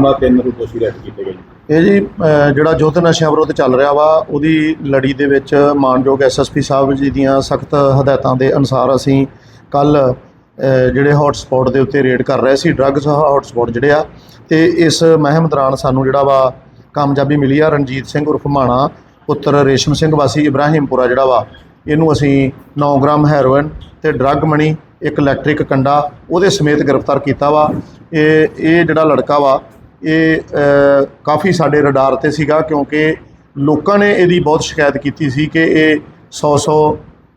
ਮਾਮਲਾ ਤਿੰਨ ਨੂੰ ਦੋਸ਼ੀ ਅਰੈਸਟ ਕੀਤੇ ਗਏ ਇਹ ਜੀ ਅ, ਜਿਹੜਾ ਯੁੱਧ ਨਸ਼ਿਆਂ ਵਿਰੁੱਧ ਚੱਲ ਰਿਹਾ ਵਾ ਉਹਦੀ ਲੜੀ ਦੇ ਵਿੱਚ ਮਾਨਯੋਗ ਐਸਐਸਪੀ ਸਾਹਿਬ ਜੀ ਦੀਆਂ ਸਖਤ ਹਦਾਇਤਾਂ ਦੇ ਅਨੁਸਾਰ ਅਸੀਂ ਕੱਲ ਜਿਹੜੇ ਹੌਟ ਸਪੌਟ ਦੇ ਉੱਤੇ ਰੇਡ ਕਰ ਰਹੇ ਸੀ ਡਰੱਗਸ ਹੌਟ ਸਪੌਟ ਜਿਹੜੇ ਆ ਤੇ ਇਸ ਮਹਿਮ ਦੌਰਾਨ ਸਾਨੂੰ ਜਿਹੜਾ ਵਾ ਕਾਮਯਾਬੀ ਮਿਲੀ ਆ ਰਣਜੀਤ ਸਿੰਘ ਉਰਫ ਮਾਣਾ ਪੁੱਤਰ ਰੇਸ਼ਮ ਸਿੰਘ ਵਾਸੀ ਇਬਰਾਹਿਮਪੁਰਾ ਜਿਹੜਾ ਵਾ ਇਹਨੂੰ ਅਸੀਂ 9 ਗ੍ਰਾਮ ਹੈਰੋਇਨ ਤੇ ਡਰੱਗ ਮਣੀ ਇੱਕ ਇਲੈਕਟ੍ਰਿਕ ਕੰਡਾ ਉਹਦੇ ਸਮੇਤ ਗ੍ਰਿਫਤਾਰ ਕੀਤਾ ਵਾ। ਇਹ ਇਹ ਜਿਹੜਾ ਲੜਕਾ ਵਾ ਇਹ ਕਾਫੀ ਸਾਡੇ ਰਡਾਰ ਤੇ ਸੀਗਾ ਕਿਉਂਕਿ ਲੋਕਾਂ ਨੇ ਇਹਦੀ ਬਹੁਤ ਸ਼ਿਕਾਇਤ ਕੀਤੀ ਸੀ ਕਿ ਇਹ 100 100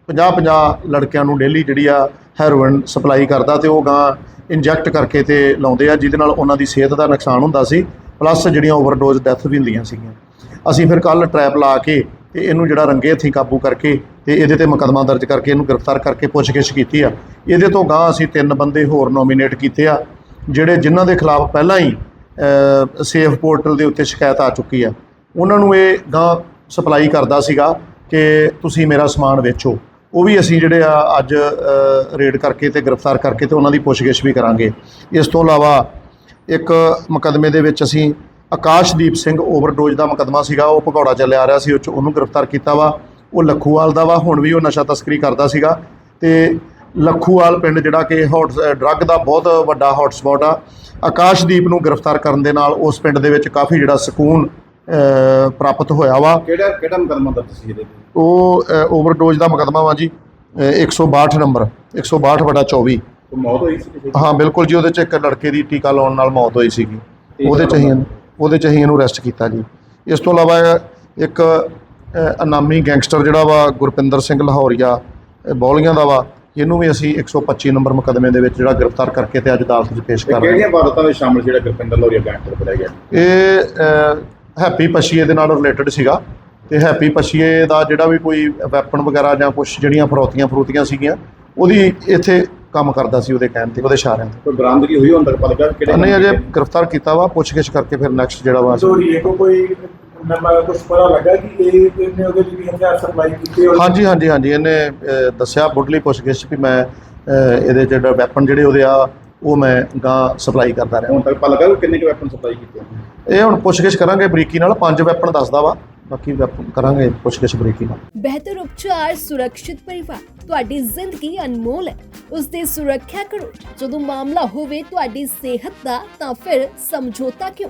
50 50 ਲੜਕਿਆਂ ਨੂੰ ਡੇਲੀ ਜਿਹੜੀ ਆ ਹੈਰੋਇਨ ਸਪਲਾਈ ਕਰਦਾ ਤੇ ਉਹ ਗਾਂ ਇੰਜੈਕਟ ਕਰਕੇ ਤੇ ਲਾਉਂਦੇ ਆ, ਜਿਹਦੇ ਨਾਲ ਉਹਨਾਂ ਦੀ ਸਿਹਤ ਦਾ ਨੁਕਸਾਨ ਹੁੰਦਾ ਸੀ, ਪਲੱਸ ਜਿਹੜੀਆਂ ਓਵਰਡੋਜ਼ ਡੈਥ ਵੀ ਹੁੰਦੀਆਂ ਸੀਗੀਆਂ। ਅਸੀਂ ਫਿਰ ਕੱਲ ਟਰੈਪ ਲਾ ਕੇ ਤੇ ਇਹਨੂੰ ਜਿਹੜਾ ਰੰਗੇ ਹੱਥੀਂ ਕਾਬੂ ਕਰਕੇ ਤੇ ਇਹਦੇ ਤੇ ਮੁਕੱਦਮਾ ਦਰਜ ਕਰਕੇ ਇਹਨੂੰ ਗ੍ਰਿਫਤਾਰ ਕਰਕੇ ਪੁੱਛਗਿੱਛ ਕੀਤੀ ਆ। ਇਹਦੇ ਤੋਂ ਗਾਂ ਅਸੀਂ ਤਿੰਨ ਬੰਦੇ ਹੋਰ ਨੋਮੀਨੇਟ ਕੀਤੇ ਆ, ਜਿਹੜੇ ਜਿਨ੍ਹਾਂ ਦੇ ਖਿਲਾਫ ਪਹਿਲਾਂ ਹੀ ਸੇਫ ਪੋਰਟਲ ਦੇ ਉੱਤੇ ਸ਼ਿਕਾਇਤ ਆ ਚੁੱਕੀ ਆ। ਉਹਨਾਂ ਨੂੰ ਇਹ ਗਾਂ ਸਪਲਾਈ ਕਰਦਾ ਸੀਗਾ ਕਿ ਤੁਸੀਂ ਮੇਰਾ ਸਮਾਨ ਵੇਚੋ। ਉਹ ਵੀ ਅਸੀਂ ਜਿਹੜੇ ਆ, ਅੱਜ ਰੇਡ ਕਰਕੇ ਤੇ ਗ੍ਰਿਫਤਾਰ ਕਰਕੇ ਤੇ ਉਹਨਾਂ ਦੀ ਪੁੱਛਗਿੱਛ ਵੀ ਕਰਾਂਗੇ। ਇਸ ਤੋਂ ਇਲਾਵਾ ਇੱਕ ਮੁਕੱਦਮੇ ਦੇ ਵਿੱਚ ਅਸੀਂ ਆਕਾਸ਼ਦੀਪ ਸਿੰਘ ਓਵਰਡੋਜ਼ ਦਾ ਮੁਕੱਦਮਾ ਸੀਗਾ, ਉਹ ਭਗੌੜਾ ਚੱਲਿਆ ਆ ਰਿਹਾ ਸੀ, ਉਹ 'ਚ ਉਹਨੂੰ ਗ੍ਰਿਫਤਾਰ ਕੀਤਾ ਵਾ। ਉਹ ਲੱਖੂਵਾਲ ਦਾ ਵਾ, ਹੁਣ ਵੀ ਉਹ ਨਸ਼ਾ ਤਸਕਰੀ ਕਰਦਾ ਸੀਗਾ। ਤੇ ਲੱਖੂਵਾਲ ਪਿੰਡ ਜਿਹੜਾ ਕਿ ਹੌਟ ਡਰੱਗ ਦਾ ਬਹੁਤ ਵੱਡਾ ਹੌਟ ਸਪੌਟ ਆ। ਆਕਾਸ਼ਦੀਪ ਨੂੰ ਗ੍ਰਿਫਤਾਰ ਕਰਨ ਦੇ ਨਾਲ ਉਸ ਪਿੰਡ ਦੇ ਵਿੱਚ ਕਾਫੀ ਜਿਹੜਾ ਸਕੂਨ ਪ੍ਰਾਪਤ ਹੋਇਆ ਵਾ। ਕਿਹੜਾ ਕਿਹੜਾ ਮੁਕੱਦਮਾ ਦਰਜ ਸੀ ਇਹਦੇ? ਉਹ ਓਵਰਡੋਜ਼ ਦਾ ਮੁਕੱਦਮਾ ਵਾ ਜੀ ਅ, 162 ਨੰਬਰ 162 ਬਟਾ 24 ਕੋਈ ਮੌਤ ਹੋਈ ਸੀ? ਹਾਂ ਬਿਲਕੁਲ ਜੀ ਉਹਦੇ ਚ ਇੱਕ ਲੜਕੇ ਦੀ ਟੀਕਾ ਲਾਉਣ ਨਾਲ ਮੌਤ ਹੋਈ ਸੀਗੀ। ਉਹਦੇ ਚ ਹੀ ਉਹਦੇ ਚ ਹੀ ਇਹਨੂੰ ਅਰੈਸਟ ਕੀਤਾ ਜੀ। ਇਸ ਤੋਂ ਇਲਾਵਾ ਇੱਕ ਅ, ਇਨਾਮੀ ਗੈਂਗਸਟਰ ਜਿਹੜਾ ਵਾ ਗੁਰਪਿੰਦਰ ਸਿੰਘ ਲਾਹੌਰੀਆ ਬੌਲੀਆਂ ਦਾ ਵਾ ਇਹਨੂੰ ਵੀ ਅਸੀਂ 125 ਨੰਬਰ ਮੁਕੱਦਮੇ ਦੇ ਵਿੱਚ ਜਿਹੜਾ ਗ੍ਰਿਫਤਾਰ ਕਰਕੇ ਤੇ ਅੱਜ ਅਦਾਲਤ 'ਚ ਪੇਸ਼ ਕਰ ਰਹੇ ਕਿਹੜੀਆਂ ਵਾਰਦਾਤਾਂ ਵਿੱਚ ਸ਼ਾਮਲ ਜਿਹੜਾ ਗੁਰਪਿੰਦਰ ਲੋਰੀਆ ਗੈਂਗਸਟਰ ਫੜਿਆ ਗਿਆ? ਹਾਂ ਇਹ ਹੈਪੀ ਪਛੀਏ ਦੇ ਨਾਲ ਰਿਲੇਟਡ ਸੀਗਾ। ਤੇ ਹੈਪੀ ਪਛੀਏ ਦਾ ਜਿਹੜਾ ਵੀ ਕੋਈ ਵੈਪਨ ਵਗੈਰਾ ਜਾਂ ਕੁਝ ਜਿਹੜੀਆਂ ਫਰੋਤੀਆਂ ਫਰੂਤੀਆਂ ਸੀਗੀਆਂ ਉਹਦੀ ਇੱਥੇ ਕੰਮ ਕਰਦਾ ਸੀ ਉਹਦੇ ਕਹਿਣ ਤੇ ਉਹਦੇ ਇਸ਼ਾਰਿਆਂ ਤੇ। ਕੋਈ ਬਰਾਮਦਗੀ ਹੋਈ ਹੁਣ ਤੱਕ ਪਤਾ ਲੱਗਾ ਕਿਹੜੇ ਨਹੀਂ ਅਜੇ ਗ੍ਰਿਫਤਾਰ ਕੀਤਾ ਵਾ ਪੁੱਛਗਿੱਛ ਕਰਕੇ ਫਿਰ ਨੈਕਸਟ ਜਿਹੜਾ ਵਾ ਅਸੀਂ- ਚੋਰੀ ਕੋ ਕੋਈ ਨੰਬਰ ਕੁਝ ਪਤਾ ਲੱਗਾ ਕਿ ਇਹ ਇਹਨੇ ਉਹਦੇ ਲਈ ਹਥਿਆਰ ਸਪਲਾਈ ਕੀਤੇ ਹੋਏ ਹਾਂਜੀ ਹਾਂਜੀ ਹਾਂਜੀ ਇਹਨੇ ਅ, ਦੱਸਿਆ ਬੁੱਢਲੀ ਪੁੱਛਗਿੱਛ ਵੀ ਮੈਂ ਇਹਦੇ ਜਿਹੜਾ ਵੈਪਨ ਜਿਹੜੇ ਉਹਦੇ ਆ ਉਹ ਮੈਂ ਗਾਂ ਸਪਲਾਈ ਕਰਦਾ ਰਿਹਾ। ਹੁਣ ਤੱਕ ਪਤਾ ਲੱਗਾ ਕਿ ਕਿੰਨੇ ਕੁ ਵੈਪਨ ਸਪਲਾਈ ਕੀਤੇ ਇਹ ਹੁਣ ਪੁੱਛਗਿੱਛ ਕਰਾਂਗੇ ਬਰੀਕੀ ਨਾਲ ਪੰਜ ਵੈਪਨ ਦੱਸਦਾ ਵਾ ਬਾਕੀ ਵੈਪਨ ਕਰਾਂਗੇ ਪੁੱਛਗਿੱਛ ਬਰੀਕੀ ਨਾਲ। ਬਿਹਤਰ ਉਪਚਾਰ ਸੁਰੱਖਿਅਤ ਪਰਿਵਾਰ ਤੁਹਾਡੀ ਜ਼ਿੰਦਗੀ ਅਨਮੋਲ ਹੈ। ਉਸ ਦੀ ਸੁਰੱਖਿਆ ਕਰੋ ਜਦੋਂ ਮਾਮਲਾ ਹੋਵੇ ਤੁਹਾਡੀ ਸਿਹਤ ਦਾ ਤਾਂ ਫਿਰ ਸਮਝੌਤਾ ਕਿਉਂ?